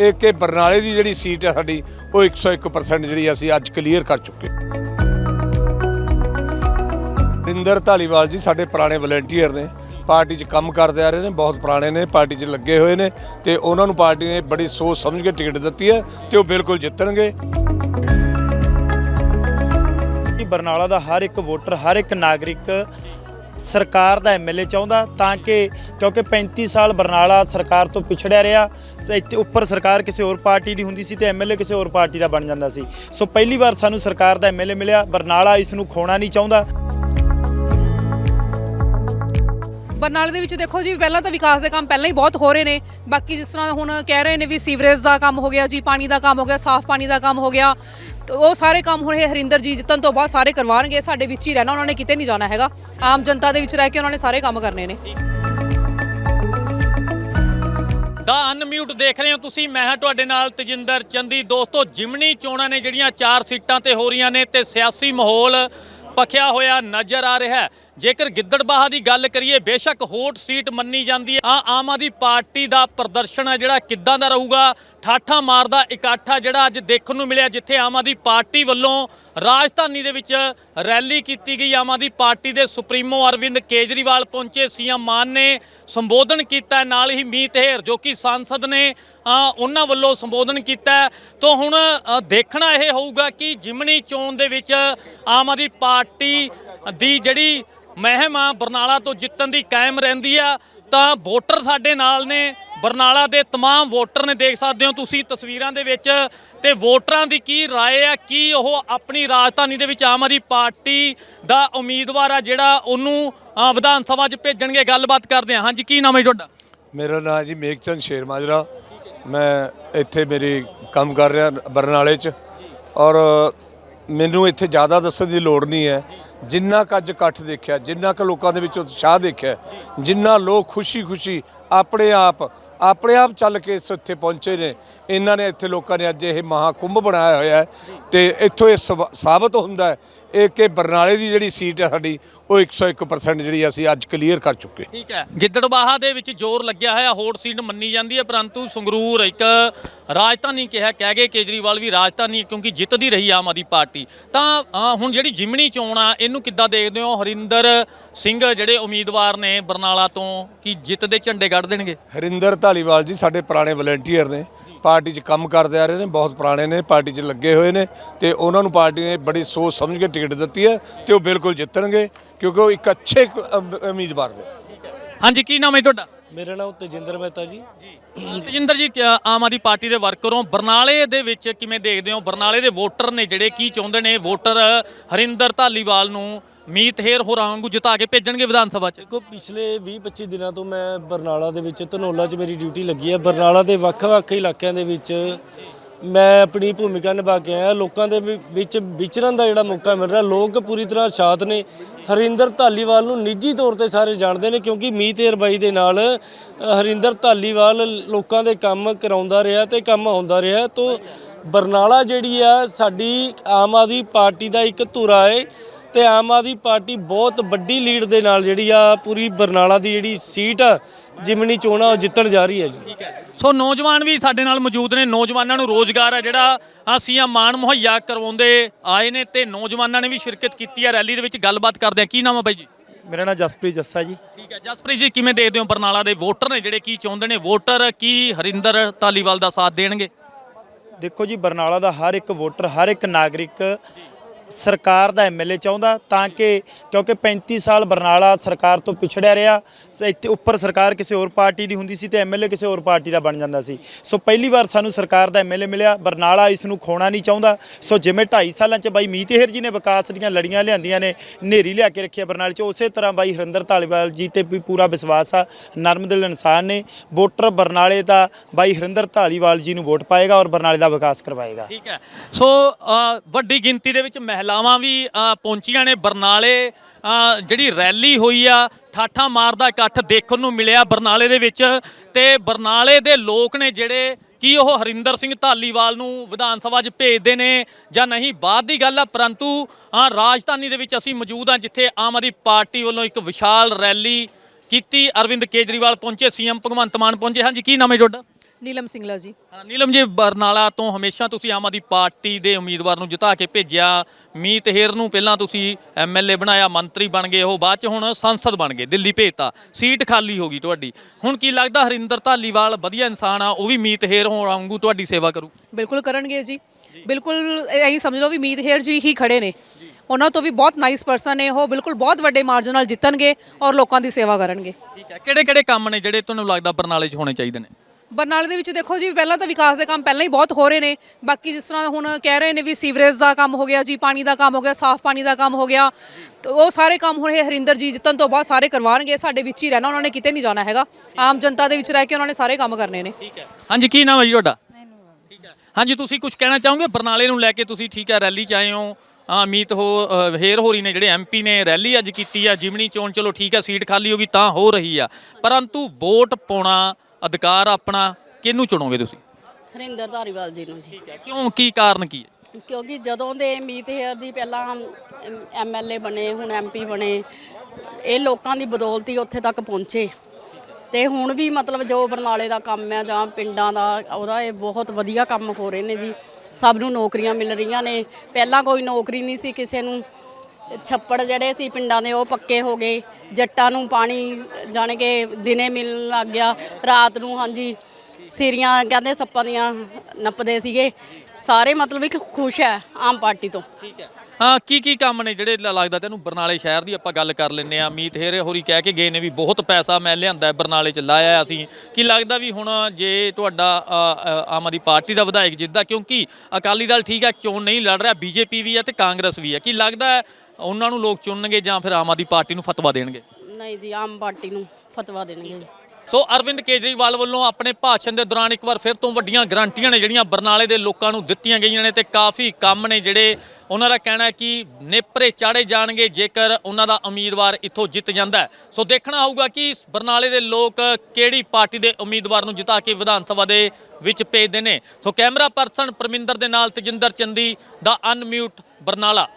ਇਹ ਕਿ ਬਰਨਾਲੇ ਦੀ ਜਿਹੜੀ ਸੀਟ ਹੈ ਸਾਡੀ, ਉਹ 101% ਜਿਹੜੀ ਅਸੀਂ ਅੱਜ ਕਲੀਅਰ ਕਰ ਚੁੱਕੇ ਰਿੰਦਰ ਧਾਲੀਵਾਲ ਜੀ ਸਾਡੇ ਪੁਰਾਣੇ ਵਲੰਟੀਅਰ ਨੇ, ਪਾਰਟੀ 'ਚ ਕੰਮ ਕਰਦੇ ਆ ਰਹੇ ਨੇ, ਬਹੁਤ ਪੁਰਾਣੇ ਨੇ, ਪਾਰਟੀ 'ਚ ਲੱਗੇ ਹੋਏ ਨੇ ਤੇ ਉਹਨਾਂ ਨੂੰ ਪਾਰਟੀ ਨੇ ਬੜੀ ਸੋਚ ਸਮਝ ਕੇ ਟਿਕਟ ਦਿੱਤੀ ਹੈ ਤੇ ਉਹ ਬਿਲਕੁਲ ਜਿੱਤਣਗੇ। ਬਰਨਾਲਾ ਦਾ ਹਰ ਇੱਕ ਵੋਟਰ, ਹਰ ਇੱਕ ਨਾਗਰਿਕ ਸਰਕਾਰ ਦਾ ਐਮਐਲਏ ਚਾਹੁੰਦਾ ਤਾਂ ਕਿ ਕਿਉਂਕਿ 35 ਸਾਲ ਬਰਨਾਲਾ ਸਰਕਾਰ ਤੋਂ ਪਿਛੜਿਆ ਰਿਹਾ ਇੱਥੇ ਉੱਪਰ ਸਰਕਾਰ ਕਿਸੇ ਹੋਰ ਪਾਰਟੀ ਦੀ ਹੁੰਦੀ ਸੀ ਤੇ ਐਮਐਲਏ ਕਿਸੇ ਹੋਰ ਪਾਰਟੀ ਦਾ ਬਣ ਜਾਂਦਾ ਸੀ। ਸੋ ਪਹਿਲੀ ਵਾਰ ਸਾਨੂੰ ਸਰਕਾਰ ਦਾ ਐਮਐਲਏ ਮਿਲਿਆ, ਬਰਨਾਲਾ ਇਸ ਨੂੰ ਖੋਣਾ ਨਹੀਂ ਚਾਹੁੰਦਾ। ਬਰਨਾਲੇ ਦੇ ਵਿੱਚ ਦੇਖੋ ਜੀ, ਪਹਿਲਾਂ ਤਾਂ ਵਿਕਾਸ ਦੇ ਕੰਮ ਪਹਿਲਾਂ ਹੀ ਬਹੁਤ ਹੋ ਰਹੇ ਨੇ। ਬਾਕੀ ਜਿਸ ਤਰ੍ਹਾਂ ਹੁਣ ਕਹਿ ਰਹੇ ਨੇ ਵੀ ਸੀਵਰੇਜ ਦਾ ਕੰਮ ਹੋ ਗਿਆ, ਜੀ ਪਾਣੀ ਦਾ ਕੰਮ ਹੋ ਗਿਆ, ਸਾਫ਼ ਪਾਣੀ ਦਾ ਕੰਮ ਹੋ ਗਿਆ। ਉਹ ਸਾਰੇ ਕੰਮ ਹੁਣ ਇਹ ਹਰਿੰਦਰ ਜੀ ਜਿੱਤਣ ਤੋਂ ਬਾਅਦ ਸਾਰੇ ਕਰਵਾਉਣਗੇ, ਸਾਡੇ ਵਿੱਚ ਹੀ ਰਹਿਣਾ, ਉਹਨਾਂ ਨੇ ਕਿਤੇ ਨਹੀਂ ਜਾਣਾ ਹੈਗਾ। ਆਮ ਜਨਤਾ ਦੇ ਵਿੱਚ ਰਹਿ ਕੇ ਉਹਨਾਂ ਨੇ ਸਾਰੇ ਕੰਮ ਕਰਨੇ ਨੇ। ਦਾ ਅਨਮਿਊਟ ਦੇਖ ਰਹੇ ਹੋ ਤੁਸੀਂ, ਮੈਂ ਹਾਂ ਤੁਹਾਡੇ ਨਾਲ ਤਜਿੰਦਰ ਚੰਦੀ। ਦੋਸਤੋ ਜਿਮਣੀ ਚੋਣਾਂ ਨੇ ਜਿਹੜੀਆਂ ਚਾਰ ਸੀਟਾਂ ਤੇ ਹੋ ਰਹੀਆਂ ਨੇ ਤੇ ਸਿਆਸੀ ਮਾਹੌਲ ਪਖਿਆ ਹੋਇਆ ਨਜ਼ਰ ਆ ਰਿਹਾ ਹੈ। ਜੇਕਰ ਗਿੱਦੜਬਾਹਾ ਦੀ ਗੱਲ ਕਰੀਏ, ਬੇਸ਼ੱਕ ਹੋਟ ਸੀਟ ਮੰਨੀ ਜਾਂਦੀ ਹੈ। ਆ ਆਮ ਆਦਮੀ ਪਾਰਟੀ ਦਾ ਪ੍ਰਦਰਸ਼ਨ ਹੈ, ਜਿਹੜਾ ਕਿੱਦਾਂ ਦਾ ਰਹੂਗਾ? ਠਾਠਾ ਮਾਰਦਾ, ਇਕਾਠਾ ਜਿਹੜਾ ਅੱਜ ਦੇਖਣ ਨੂੰ ਮਿਲਿਆ, ਜਿੱਥੇ ਆਮ ਆਦਮੀ ਪਾਰਟੀ ਵੱਲੋਂ ਰਾਜਧਾਨੀ ਦੇ ਵਿੱਚ ਰੈਲੀ ਕੀਤੀ ਗਈ। ਆਮ ਆਦਮੀ ਪਾਰਟੀ ਦੇ ਸੁਪਰੀਮੋ ਅਰਵਿੰਦ ਕੇਜਰੀਵਾਲ ਪਹੁੰਚੇ, ਸੀਐਮ ਮਾਨ ਨੇ ਸੰਬੋਧਨ ਕੀਤਾ। ਨਾਲ ਹੀ ਮੀਤ ਹੇਰ ਜੋ ਕਿ ਸੰਸਦ ਨੇ ਉਹਨਾਂ ਵੱਲੋਂ ਸੰਬੋਧਨ ਕੀਤਾ ਤੋਂ ਹੁਣ ਅ, ਦੇਖਣਾ ਇਹ ਹੋਊਗਾ ਕਿ ਜਿਮਣੀ ਚੋਣ ਦੇ ਵਿੱਚ ਆਮ ਆਦਮੀ ਪਾਰਟੀ ਦੀ ਜਿਹੜੀ ਮਹਿਮ ਆ ਬਰਨਾਲਾ ਤੋਂ ਜਿੱਤਣ ਦੀ ਕਾਇਮ ਰਹਿੰਦੀ ਆ ਤਾਂ ਵੋਟਰ ਸਾਡੇ ਨਾਲ ਨੇ ਬਰਨਾਲਾ ਦੇ तमाम ਵੋਟਰ ਨੇ ਦੇਖ ਸਕਦੇ ਹੋ ਤੁਸੀਂ ਤਸਵੀਰਾਂ ਦੇ ਵਿੱਚ ਤੇ ਵੋਟਰਾਂ ਦੀ ਕੀ رائے ਆ ਕੀ ਉਹ ਆਪਣੀ ਰਾਜਧਾਨੀ ਦੇ ਵਿੱਚ ਆਮ ਆਦਮੀ ਪਾਰਟੀ ਦਾ ਉਮੀਦਵਾਰ ਆ ਜਿਹੜਾ ਉਹਨੂੰ ਅ, ਵਿਧਾਨ ਸਭਾ 'ਚ ਭੇਜਣਗੇ ਗੱਲਬਾਤ ਕਰਦੇ ਹਾਂ ਹਾਂਜੀ ਕੀ ਨਾਮ ਹੈ ਤੁਹਾਡਾ ਮੇਰਾ ਨਾਮ ਜੀ ਮੇਘਚੰਦ ਸ਼ੇਰ ਮਾਜਰਾ ਮੈਂ ਇੱਥੇ ਮੇਰੇ ਕੰਮ ਕਰ ਰਿਹਾ ਬਰਨਾਲੇ 'ਚ। ਔਰ ਮੈਨੂੰ ਇੱਥੇ ਜ਼ਿਆਦਾ ਦੱਸਣ ਦੀ ਲੋੜ ਨਹੀਂ ਹੈ। ਜਿੰਨਾ ਕੁ ਅੱਜ ਇਕੱਠ ਦੇਖਿਆ, ਜਿੰਨਾ ਕੁ ਲੋਕਾਂ ਦੇ ਵਿੱਚ ਉਤਸ਼ਾਹ ਦੇਖਿਆ, ਜਿੰਨਾ ਲੋਕ ਖੁਸ਼ੀ-ਖੁਸ਼ੀ ਆਪਣੇ ਆਪ ਆਪਣੇ ਆਪ ਚੱਲ ਕੇ ਇਸ ਇੱਥੇ ਪਹੁੰਚੇ ਨੇ ਇਹਨਾਂ ਨੇ ਇੱਥੇ ਲੋਕਾਂ ਨੇ ਅੱਜ ਇਹ ਮਹਾਕੁੰਭ ਬਣਾਇਆ ਹੋਇਆ ਤੇ ਇੱਥੋਂ ਇਹ ਸਬ- ਸਾਬਤ ਹੁੰਦਾ ਹੈ। ਇਹ ਕਿ ਬਰਨਾਲੇ ਦੀ ਜਿਹੜੀ ਸੀਟ ਹੈ ਸਾਡੀ ਉਹ 101% ਜਿਹੜੀ ਅਸੀਂ ਅੱਜ ਕਲੀਅਰ ਕਰ ਚੁੱਕੇ ਠੀਕ ਹੈ। ਗਿੱਦੜਬਾਹਾ ਦੇ ਵਿੱਚ ਜ਼ੋਰ ਲੱਗਿਆ ਹੋਇਆ ਹੋਟ ਸੀਟ ਮੰਨੀ ਜਾਂਦੀ ਹੈ ਪਰੰਤੂ ਸੰਗਰੂਰ ਇੱਕ ਰਾਜਧਾਨੀ ਕਿਹਾ ਕਹਿ ਗਏ ਕੇਜਰੀਵਾਲ ਵੀ ਰਾਜਧਾਨੀ ਕਿਉਂਕਿ ਜਿੱਤਦੀ ਰਹੀ ਆਮ ਆਦਮੀ ਪਾਰਟੀ। ਤਾਂ ਹੁਣ ਜਿਹੜੀ ਜਿਮਣੀ ਚੋਣ ਆ ਇਹਨੂੰ ਕਿੱਦਾਂ ਦੇਖਦੇ ਹੋ? ਹਰਿੰਦਰ ਸਿੰਘ ਜਿਹੜੇ ਉਮੀਦਵਾਰ ਨੇ ਬਰਨਾਲਾ ਤੋਂ ਕੀ ਜਿੱਤ ਦੇ ਝੰਡੇ ਕੱਢ ਦੇਣਗੇ? ਹਰਿੰਦਰ ਧਾਲੀਵਾਲ ਜੀ ਸਾਡੇ ਪੁਰਾਣੇ ਵਲੰਟੀਅਰ ਨੇ। ਪਾਰਟੀ 'ਚ ਕੰਮ ਕਰਦੇ ਆ ਰਹੇ ਨੇ ਬਹੁਤ ਪੁਰਾਣੇ ਨੇ ਪਾਰਟੀ 'ਚ ਲੱਗੇ ਹੋਏ ਨੇ ਤੇ ਉਹਨਾਂ ਨੂੰ ਪਾਰਟੀ ਨੇ ਬੜੀ ਸੋਚ ਸਮਝ ਕੇ ਟਿਕਟ ਦਿੱਤੀ ਹੈ ਤੇ ਉਹ ਬਿਲਕੁਲ ਜਿੱਤਣਗੇ ਕਿਉਂਕਿ ਉਹ ਇੱਕ ਅੱਛੇ ਉਮ- ਉਮੀਦਵਾਰ ਨੇ। ਹਾਂਜੀ ਕੀ ਨਾਮ ਹੈ ਤੁਹਾਡਾ? ਮੇਰਾ ਨਾਮ ਤੇਜਿੰਦਰ ਮਹਿਤਾ ਜੀ। ਤਜਿੰਦਰ ਜੀ ਆਮ ਆਦਮੀ ਪਾਰਟੀ ਦੇ ਵਰਕਰ ਹੋ ਬਰਨਾਲੇ ਦੇ ਵਿੱਚ ਕਿਵੇਂ ਦੇਖਦੇ ਹੋ? ਬਰਨਾਲੇ ਦੇ ਵੋਟਰ ਨੇ ਜਿਹੜੇ ਕੀ ਚਾਹੁੰਦੇ ਨੇ? ਵੋਟਰ ਹਰਿੰਦਰ ਧਾਲੀਵਾਲ ਨੂੰ ਮੀਤ ਹੇਰ ਹੋਰਾਂ ਵਾਂਗੂ ਜਿਤਾ ਕੇ ਭੇਜਣਗੇ ਵਿਧਾਨ ਸਭਾ 'ਚ। ਦੇਖੋ ਪਿਛਲੇ 20-25 ਦਿਨਾਂ ਤੋਂ ਮੈਂ ਬਰਨਾਲਾ ਦੇ ਵਿੱਚ ਧਨੋਲਾ 'ਚ ਮੇਰੀ ਡਿਊਟੀ ਲੱਗੀ ਹੈ ਬਰਨਾਲਾ ਦੇ ਵੱਖ-ਵੱਖ ਇਲਾਕਿਆਂ ਦੇ ਵਿੱਚ ਮੈਂ ਆਪਣੀ ਭੂਮਿਕਾ ਨਿਭਾ ਕੇ ਆਇਆ। ਲੋਕਾਂ ਦੇ ਵਿ- ਵਿੱਚ ਵਿਚਰਨ ਦਾ ਜਿਹੜਾ ਮੌਕਾ ਮਿਲ ਰਿਹਾ ਲੋਕ ਪੂਰੀ ਤਰ੍ਹਾਂ ਸ਼ਾਂਤ ਨੇ। ਹਰਿੰਦਰ ਧਾਲੀਵਾਲ ਨੂੰ ਨਿੱਜੀ ਤੌਰ ਤੇ ਸਾਰੇ ਜਾਣਦੇ ਨੇ ਕਿਉਂਕਿ ਮੀਤ ਏਰਬਾਈ ਦੇ ਨਾਲ ਅ, ਹਰਿੰਦਰ ਧਾਲੀਵਾਲ ਲੋਕਾਂ ਦੇ ਕੰਮ ਕਰਾਉਂਦਾ ਰਿਹਾ ਤੇ ਕੰਮ ਆਉਂਦਾ ਰਿਹਾ। ਤੋਂ ਬਰਨਾਲਾ ਜਿਹੜੀ ਆ ਸਾਡੀ ਆਮ ਆਦਮੀ ਪਾਰਟੀ ਦਾ ਇੱਕ ਧੁਰਾ ਹੈ ਤੇ ਆਮ ਆਦਮੀ ਪਾਰਟੀ ਬਹੁਤ ਵੱਡੀ ਲੀਡ ਦੇ ਨਾਲ ਜਿਹੜੀ ਆ ਪੂਰੀ ਬਰਨਾਲਾ ਦੀ ਜਿਹੜੀ ਸੀਟ ਆ ਜਿਮਨੀ ਚੋਣਾਂ ਉਹ ਜਿੱਤਣ ਜਾ ਰਹੀ ਹੈ ਜੀ। ਸੋ ਨੌਜਵਾਨ ਵੀ ਸਾਡੇ ਨਾਲ ਮੌਜੂਦ ਨੇ ਨੌਜਵਾਨਾਂ ਨੂੰ ਰੋਜ਼ਗਾਰ ਹੈ ਜਿਹੜਾ ਅਸੀਂ ਆ ਮਾਣ ਮੁਹੱਈਆ ਕਰਵਾਉਂਦੇ ਆਏ ਨੇ ਤੇ ਨੌਜਵਾਨਾਂ ਨੇ ਵੀ ਸ਼ਿਰਕਤ ਕੀਤੀ ਹੈ ਰੈਲੀ ਦੇ ਵਿੱਚ ਗੱਲਬਾਤ ਕਰਦੇ ਆ। ਕੀ ਨਾਮ ਹੈ ਬਾਈ ਜੀ? ਮੇਰਾ ਨਾਮ ਜਸਪ੍ਰੀਤ ਜੱਸਾ ਜੀ। ਠੀਕ ਹੈ। ਜਸਪ੍ਰੀਤ ਜੀ ਕਿਵੇਂ ਦੇਖਦੇ ਹੋ ਬਰਨਾਲਾ ਦੇ ਵੋਟਰ ਨੇ ਜਿਹੜੇ ਕੀ ਚਾਹੁੰਦੇ ਨੇ? ਵੋਟਰ ਕੀ ਹਰਿੰਦਰ ਧਾਲੀਵਾਲ ਦਾ ਸਾਥ ਦੇਣਗੇ? ਦੇਖੋ ਜੀ ਬਰਨਾਲਾ ਦਾ ਹਰ ਇੱਕ ਵੋਟਰ ਹਰ ਇੱਕ ਨਾਗਰਿਕ ਸਰਕਾਰ ਦਾ ਐਮਐਲਏ ਚਾਹੁੰਦਾ ਤਾਂ ਕਿ, ਕਿਉਂਕਿ 35 ਸਾਲ ਬਰਨਾਲਾ ਸਰਕਾਰ ਤੋਂ ਪਿਛੜਿਆ ਰਿਹਾ ਇੱਥੇ ਉੱਪਰ ਸਰਕਾਰ ਕਿਸੇ ਹੋਰ ਪਾਰਟੀ ਦੀ ਹੁੰਦੀ ਸੀ ਤੇ ਐਮਐਲਏ ਕਿਸੇ ਹੋਰ ਪਾਰਟੀ ਦਾ ਬਣ ਜਾਂਦਾ ਸੀ। ਸੋ ਪਹਿਲੀ ਵਾਰ ਸਾਨੂੰ ਸਰਕਾਰ ਦਾ ਐਮਐਲਏ ਮਿਲਿਆ, ਬਰਨਾਲਾ ਇਸ ਨੂੰ ਖੋਣਾ ਨਹੀਂ ਚਾਹੁੰਦਾ। ਸੋ ਜਿਵੇਂ 2.5 ਸਾਲਾਂ 'ਚ ਬਾਈ ਮੀਤਹਿਰ ਜੀ ਨੇ ਵਿਕਾਸ ਦੀਆਂ ਲੜੀਆਂ ਲਿਆਂਦੀਆਂ ਨੇ ਨੇਰੀ ਲਿਆ ਕੇ ਰੱਖਿਆ ਬਰਨਾਲੇ 'ਚ, ਉਸੇ ਤਰ੍ਹਾਂ ਬਾਈ ਹਰਿੰਦਰ ਧਾਲੀਵਾਲ ਜੀ ਤੇ ਵੀ ਪੂਰਾ ਵਿਸ਼ਵਾਸ ਆ ਨਰਮ ਦਿਲ ਇਨਸਾਨ ਨੇ, ਵੋਟਰ ਬਰਨਾਲੇ ਦਾ ਬਾਈ ਹਰਿੰਦਰ ਧਾਲੀਵਾਲ ਜੀ ਨੂੰ ਵੋਟ ਪਾਏਗਾ ਔਰ ਬਰਨਾਲੇ ਦਾ ਵਿਕਾਸ ਕਰਵਾਏਗਾ। ਠੀਕ ਹੈ। ਸੋ ਵੱਡੀ ਗਿਣਤੀ ਦੇ ਵਿੱਚ ਮਹਿਲਾਵਾਂ ਵੀ ਪਹੁੰਚੀਆਂ ਨੇ ਬਰਨਾਲੇ। ਜਿਹੜੀ ਰੈਲੀ ਹੋਈ ਆ, ਠਾਠਾ ਮਾਰਦਾ ਇਕੱਠ ਦੇਖਣ ਨੂੰ ਮਿਲਿਆ ਬਰਨਾਲੇ ਦੇ ਵਿੱਚ। ਤੇ ਬਰਨਾਲੇ ਦੇ ਲੋਕ ਨੇ ਜਿਹੜੇ, ਕੀ ਉਹ ਹਰਿੰਦਰ ਸਿੰਘ ਧਾਲੀਵਾਲ ਨੂੰ ਵਿਧਾਨ ਸਭਾ 'ਚ ਭੇਜਦੇ ਨੇ ਜਾਂ ਨਹੀਂ? ਬਾਅਦ ਦੀ ਗੱਲ ਆ, ਪਰੰਤੂ ਰਾਜਧਾਨੀ ਦੇ ਵਿੱਚ ਅਸੀਂ ਮੌਜੂਦ ਹਾਂ ਜਿੱਥੇ ਆਮ ਆਦਮੀ ਪਾਰਟੀ ਵੱਲੋਂ ਇੱਕ ਵਿਸ਼ਾਲ ਰੈਲੀ ਕੀਤੀ। ਅਰਵਿੰਦ ਕੇਜਰੀਵਾਲ ਪਹੁੰਚੇ, ਸੀਐਮ ਭਗਵੰਤ ਮਾਨ ਪਹੁੰਚੇ। ਹਾਂਜੀ, ਕੀ ਨਾਮ ਹੈ ਤੁਹਾਡਾ? ਨੀਲਮ ਸਿੰਘਲਾ ਜੀ। ਹਾਂ, ਨੀਲਮ ਜੀ ਬਰਨਾਲਾ ਤੋਂ ਹਮੇਸ਼ਾ ਤੁਸੀਂ ਆਮ ਆਦਮੀ ਪਾਰਟੀ ਦੇ ਉਮੀਦਵਾਰ ਨੂੰ ਜਿਤਾ ਕੇ ਭੇਜਿਆ। ਮੀਤ ਹੇਰ ਨੂੰ ਪਹਿਲਾਂ ਤੁਸੀਂ ਐਮਐਲਏ ਬਣਾਇਆ ਮੰਤਰੀ ਬਣ ਗਏ ਉਹ ਬਾਅਦ ਚ ਹੁਣ ਸੰਸਦ ਬਣ ਗਏ ਦਿੱਲੀ ਭੇਜਤਾ। ਸੀਟ ਖਾਲੀ ਹੋ ਗਈ ਤੁਹਾਡੀ। ਹੁਣ ਕੀ ਲੱਗਦਾ ਹਰਿੰਦਰ ਧਾਲੀਵਾਲ ਵਧੀਆ ਇਨਸਾਨ ਆ ਉਹ ਵੀ ਮੀਤ ਹੇਰ ਹੋਣ ਵਾਂਗੂ ਤੁਹਾਡੀ ਸੇਵਾ ਕਰੂ? ਬਿਲਕੁਲ ਕਰਨਗੇ ਜੀ। ਬਿਲਕੁਲ ਐਂ ਸਮਝ ਲਓ ਵੀ ਮੀਤ ਹੇਰ ਜੀ ਹੀ ਖੜੇ ਨੇ। ਉਹਨਾਂ ਤੋਂ ਵੀ ਬਹੁਤ ਨਾਈਸ ਪਰਸਨ ਨੇ ਉਹ ਬਿਲਕੁਲ ਬਹੁਤ ਵੱਡੇ ਮਾਰਜਨ ਨਾਲ ਜਿੱਤਣਗੇ ਔਰ ਲੋਕਾਂ ਦੀ ਸੇਵਾ ਕਰਨਗੇ। ਠੀਕ ਹੈ ਕਿਹੜੇ ਕਿਹੜੇ ਕੰਮ ਨੇ ਜਿਹੜੇ ਤੁਹਾਨੂੰ ਲੱਗਦਾ ਬਰਨਾਲੇ 'ਚ ਹੋਣੇ ਚਾਹੀਦੇ ਨੇ? ਬਰਨਾਲੇ ਦੇ ਵਿੱਚ ਦੇਖੋ ਜੀ ਪਹਿਲਾਂ ਤਾਂ ਵਿਕਾਸ ਦੇ ਕੰਮ ਪਹਿਲਾਂ ਹੀ ਬਹੁਤ ਹੋ ਰਹੇ ਨੇ। ਬਾਕੀ ਜਿਸ ਤਰ੍ਹਾਂ ਹੁਣ ਕਹਿ ਰਹੇ ਨੇ ਵੀ ਸੀਵਰੇਜ ਦਾ ਕੰਮ ਹੋ ਗਿਆ ਜੀ ਪਾਣੀ ਦਾ ਕੰਮ ਹੋ ਗਿਆ ਸਾਫ਼ ਪਾਣੀ ਦਾ ਕੰਮ ਹੋ ਗਿਆ ਤੇ ਉਹ ਸਾਰੇ ਕੰਮ ਹੁਣ ਇਹ ਹਰਿੰਦਰ ਜੀ ਜਿੱਤਣ ਤੋਂ ਬਾਅਦ ਸਾਰੇ ਕਰਵਾਉਣਗੇ। ਸਾਡੇ ਵਿੱਚ ਹੀ ਰਹਿਣਾ ਉਹਨਾਂ ਨੇ ਕਿਤੇ ਨਹੀਂ ਜਾਣਾ ਹੈਗਾ। ਆਮ ਜਨਤਾ ਦੇ ਵਿੱਚ ਰਹਿ ਕੇ ਉਹਨਾਂ ਨੇ ਸਾਰੇ ਕੰਮ ਕਰਨੇ ਨੇ। ਠੀਕ ਹੈ। ਹਾਂਜੀ ਕੀ ਨਾਮ ਹੈ ਜੀ ਤੁਹਾਡਾ? ਠੀਕ ਹੈ। ਹਾਂਜੀ ਤੁਸੀਂ ਕੁਝ ਕਹਿਣਾ ਚਾਹੋਗੇ? ਬਰਨਾਲੇ ਨੂੰ ਲੈ ਕੇ ਤੁਸੀਂ ਠੀਕ ਹੈ ਰੈਲੀ 'ਚ ਆਏ ਹੋ। ਹਾਂ ਅਮੀਤ ਹੋ ਅ, ਹੇਰ ਹੋਰੀ ਨੇ ਜਿਹੜੇ ਐਮਪੀ ਨੇ ਰੈਲੀ ਅੱਜ ਕੀਤੀ ਆ। ਜਿਮਣੀ ਚੋਣ ਚਲੋ ਠੀਕ ਆ ਸੀਟ ਖਾਲੀ ਹੋ ਗਈ ਤਾਂ ਹੋ ਰਹੀ ਆ। ਪਰੰਤੂ ਵੋਟ ਪਾਉਣਾ ਅਧਿਕਾਰ ਆਪਣਾ ਕਿਹਨੂੰ ਚੁਣੋਗੇ ਤੁਸੀਂ? ਹਰਿੰਦਰ ਧਾਰੀਵਾਲ ਜੀ ਨੂੰ ਜੀ। ਠੀਕ ਹੈ ਕਿਉਂ ਕੀ ਕਾਰਨ ਕੀ ਹੈ? ਕਿਉਂਕਿ ਜਦੋਂ ਦੇ ਮੀਤ ਹੇਅਰ ਜੀ ਪਹਿਲਾਂ ਐਮਐਲਏ ਬਣੇ ਹੁਣ ਐਮਪੀ ਬਣੇ ਇਹ ਲੋਕਾਂ ਦੀ ਬਦੌਲਤੀ ਉੱਥੇ ਤੱਕ ਪਹੁੰਚੇ। ਤੇ ਹੁਣ ਵੀ ਮਤਲਬ ਜੋ ਬਰਨਾਲੇ ਦਾ ਕੰਮ ਹੈ ਜਾਂ ਪਿੰਡਾਂ ਦਾ ਉਹਦਾ ਇਹ ਬਹੁਤ ਵਧੀਆ ਕੰਮ ਹੋ ਰਹੇ ਨੇ ਜੀ। ਸਭ ਨੂੰ ਨੌਕਰੀਆਂ ਮਿਲ ਰਹੀਆਂ ਨੇ। ਪਹਿਲਾਂ ਕੋਈ ਨੌਕਰੀ ਨਹੀਂ ਸੀ ਕਿਸੇ ਨੂੰ। ਛੱਪੜ ਜਿਹੜੇ ਸੀ ਪਿੰਡਾਂ ਦੇ ਉਹ ਪੱਕੇ ਹੋ ਗਏ। ਜੱਟਾਂ ਨੂੰ ਪਾਣੀ ਜਾਣ ਕੇ ਦਿਨੇ ਮਿਲਣ ਲੱਗ ਗਿਆ। ਰਾਤ ਨੂੰ ਹਾਂਜੀ ਸਿਰੀਆਂ ਕਹਿੰਦੇ ਸੱਪਾਂ ਦੀਆਂ ਨੱਪਦੇ ਸੀਗੇ। ਸਾਰੇ ਮਤਲਬ ਇੱਕ ਖੁਸ਼ ਹੈ ਆਮ ਪਾਰਟੀ ਤੋਂ। ਠੀਕ ਹੈ। ਹਾਂ ਕੀ ਕੀ ਕੰਮ ਨੇ ਜਿਹੜੇ ਲ- ਲੱਗਦਾ ਤੈਨੂੰ ਬਰਨਾਲੇ ਸ਼ਹਿਰ ਦੀ ਆਪਾਂ ਗੱਲ ਕਰ ਲੈਂਦੇ ਆ ਮੀਤ ਹੇਰੇ ਹੋਰੀ ਕਹਿ ਕੇ ਗਏ ਨੇ ਵੀ ਬਹੁਤ ਪੈਸਾ ਮੈਂ ਲਿਆਂਦਾ ਹੈ ਬਰਨਾਲੇ ਚ ਲਾਇਆ ਅਸੀਂ। ਕੀ ਲੱਗਦਾ ਵੀ ਹੁਣ ਜੇ ਤੁਹਾਡਾ ਅ, ਅ, ਆਮ ਆਦਮੀ ਪਾਰਟੀ ਦਾ ਵਿਧਾਇਕ ਜਿੱਦਾਂ ਕਿਉਂਕਿ ਅਕਾਲੀ ਦਲ ਠੀਕ ਹੈ ਚੋਣ ਨਹੀਂ ਲੜ ਰਿਹਾ ਬੀਜੇਪੀ ਵੀ ਹੈ ਤੇ ਕਾਂਗਰਸ ਵੀ ਹੈ। ਕੀ ਲੱਗਦਾ ਹੈ ਉਹਨਾਂ ਨੂੰ ਲੋਕ ਚੁਣਨਗੇ ਜਾਂ ਫਿਰ ਆਮ ਆਦਮੀ ਪਾਰਟੀ ਨੂੰ ਫਤਵਾ ਦੇਣਗੇ? ਨਹੀਂ ਜੀ ਆਮ ਪਾਰਟੀ ਨੂੰ ਫਤਵਾ ਦੇਣਗੇ ਜੀ। ਸੋ ਅਰਵਿੰਦ ਕੇਜਰੀਵਾਲ ਵੱਲੋਂ ਆਪਣੇ ਭਾਸ਼ਣ ਦੇ ਦੌਰਾਨ ਇੱਕ ਵਾਰ ਫਿਰ ਤੋਂ ਵੱਡੀਆਂ ਗਰੰਟੀਆਂ ਨੇ ਜਿਹੜੀਆਂ ਬਰਨਾਲੇ ਦੇ ਲੋਕਾਂ ਨੂੰ ਦਿੱਤੀਆਂ ਗਈਆਂ ਨੇ ਤੇ ਕਾਫੀ ਕੰਮ ਨੇ ਜਿਹੜੇ ਉਹਨਾਂ ਦਾ ਕਹਿਣਾ ਹੈ ਕਿ ਨੇਪਰੇ ਚਾੜੇ ਜਾਣਗੇ ਜੇਕਰ ਉਹਨਾਂ ਦਾ ਉਮੀਦਵਾਰ ਇੱਥੋਂ ਜਿੱਤ ਜਾਂਦਾ। ਸੋ ਦੇਖਣਾ ਹੋਊਗਾ ਕਿ ਬਰਨਾਲੇ ਦੇ ਲੋਕ ਕਿਹੜੀ ਪਾਰਟੀ ਦੇ ਉਮੀਦਵਾਰ ਨੂੰ ਜਿਤਾ ਕੇ ਵਿਧਾਨ ਸਭਾ ਦੇ ਵਿੱਚ ਭੇਜਦੇ ਨੇ। ਸੋ ਕੈਮਰਾ ਪਰਸਨ ਪਰਮਿੰਦਰ ਦੇ ਨਾਲ ਤਜਿੰਦਰ ਚੰਦੀ ਦਾ ਅਨਮਿਊਟ ਬਰਨਾਲਾ।